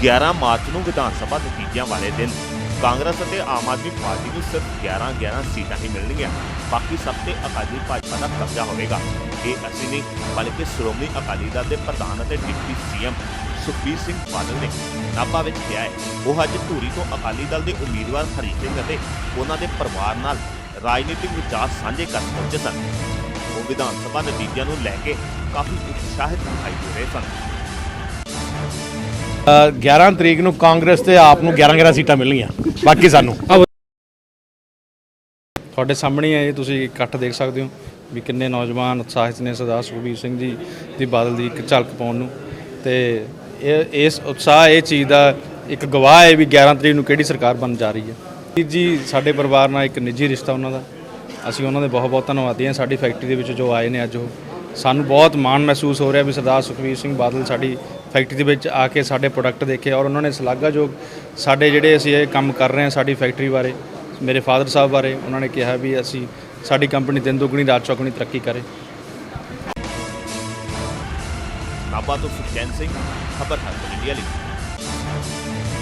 11 March ਨੂੰ ਵਿਧਾਨ ਸਭਾ ਨਤੀਜਿਆਂ ਵਾਲੇ ਦਿਨ। ਕਾਂਗਰਸ ਅਤੇ ਆਮ ਆਦਮੀ ਪਾਰਟੀ ਨੂੰ ਸਿਰਫ 11-11 ਸੀਟਾਂ ਹੀ ਮਿਲਣਗੀਆਂ। ਬਾਕੀ ਸਭ ਤੇ ਅਕਾਲੀ ਭਾਜਪਾ ਦਾ ਕਬਜ਼ਾ ਹੋਵੇਗਾ। ਇਹ ਅਸੀਂ ਨਹੀਂ, ਬਲਕਿ ਸ਼੍ਰੋਮਣੀ ਅਕਾਲੀ ਦਲ ਦੇ ਪ੍ਰਧਾਨ ਅਤੇ ਡਿਪਟੀ ਸੀਐਮ ਸੁਖਬੀਰ ਸਿੰਘ ਬਾਦਲ ਨੇ ਨਾਭਾ ਵਿੱਚ ਕਿਹਾ ਹੈ। ਉਹ ਅੱਜ ਧੂਰੀ ਤੋਂ ਅਕਾਲੀ ਦਲ ਦੇ ਉਮੀਦਵਾਰ ਹਰੀ ਸਿੰਘ ਅਤੇ ਉਹਨਾਂ ਦੇ ਪਰਿਵਾਰ ਨਾਲ ਰਾਜਨੀਤਿਕ ਵਿਚਾਰ ਸਾਂਝੇ ਕਰਨ ਪਹੁੰਚੇ ਸਨ। ਉਹ ਵਿਧਾਨ ਸਭਾ ਨਤੀਜਿਆਂ ਨੂੰ ਲੈ ਕੇ ਕਾਫੀ ਉਤਸ਼ਾਹਿਤ ਦਿਖਾਈ ਦੇ ਰਹੇ ਸਨ। 11 ਤਰੀਕ ਨੂੰ ਕਾਂਗਰਸ ਤੇ ਆਪ ਨੂੰ 11 11 ਸੀਟਾਂ ਮਿਲਣਗੀਆਂ, ਬਾਕੀ ਸਾਨੂੰ। ਤੁਹਾਡੇ ਸਾਹਮਣੇ ਹੈ ਇਹ, ਤੁਸੀਂ ਇਕੱਠ ਦੇਖ ਸਕਦੇ ਹੋ ਵੀ ਕਿੰਨੇ ਨੌਜਵਾਨ ਉਤਸ਼ਾਹਿਤ ਨੇ ਸਰਦਾਰ ਸੁਖਬੀਰ ਸਿੰਘ ਜੀ ਦੀ ਬਾਦਲ ਦੀ ਇੱਕ ਝਲਕ ਪਾਉਣ ਨੂੰ। ਤੇ ਇਹ, ਇਸ ਉਤਸ਼ਾਹ, ਇਹ ਚੀਜ਼ ਦਾ ਇੱਕ ਗਵਾਹ ਹੈ ਵੀ 11 ਤਰੀਕ ਨੂੰ ਕਿਹੜੀ ਸਰਕਾਰ ਬਣ ਜਾ ਰਹੀ ਹੈ। ਵੀਰ ਜੀ, ਸਾਡੇ ਪਰਿਵਾਰ ਨਾਲ ਇੱਕ ਨਿੱਜੀ ਰਿਸ਼ਤਾ ਉਹਨਾਂ ਦਾ। ਅਸੀਂ ਉਹਨਾਂ ਦੇ ਬਹੁਤ ਬਹੁਤ ਧੰਨਵਾਦੀ ਹਾਂ। ਸਾਡੀ ਫੈਕਟਰੀ ਦੇ ਵਿੱਚ ਜੋ ਆਏ ਨੇ ਅੱਜ ਉਹ। ਸਾਨੂੰ ਬਹੁਤ ਮਾਣ ਮਹਿਸੂਸ ਹੋ ਰਿਹਾ ਵੀ ਸਰਦਾਰ ਸੁਖਬੀਰ ਸਿੰਘ ਬਾਦਲ ਸਾਡੀ ਫੈਕਟਰੀ ਦੇ ਵਿੱਚ ਆ ਕੇ ਸਾਡੇ ਪ੍ਰੋਡਕਟ ਦੇਖੇ ਔਰ ਉਹਨਾਂ ਨੇ ਸ਼ਲਾਘਾਯੋਗ ਸਾਡੇ ਜਿਹੜੇ ਅਸੀਂ ਇਹ ਕੰਮ ਕਰ ਰਹੇ ਹਾਂ ਸਾਡੀ ਫੈਕਟਰੀ ਬਾਰੇ, ਮੇਰੇ ਫਾਦਰ ਸਾਹਿਬ ਬਾਰੇ, ਉਹਨਾਂ ਨੇ ਕਿਹਾ ਵੀ ਅਸੀਂ ਸਾਡੀ ਕੰਪਨੀ ਦਿਨ ਦੁਗਣੀ ਰਾਤ ਚੌਗੁਣੀ ਤਰੱਕੀ ਕਰੇ। ਨਾਭਾ ਤੋਂ ਸੁਖਚੈਨ ਸਿੰਘ ਖਬਰ ਹਰ ਇੰਡੀਆ ਲਈ।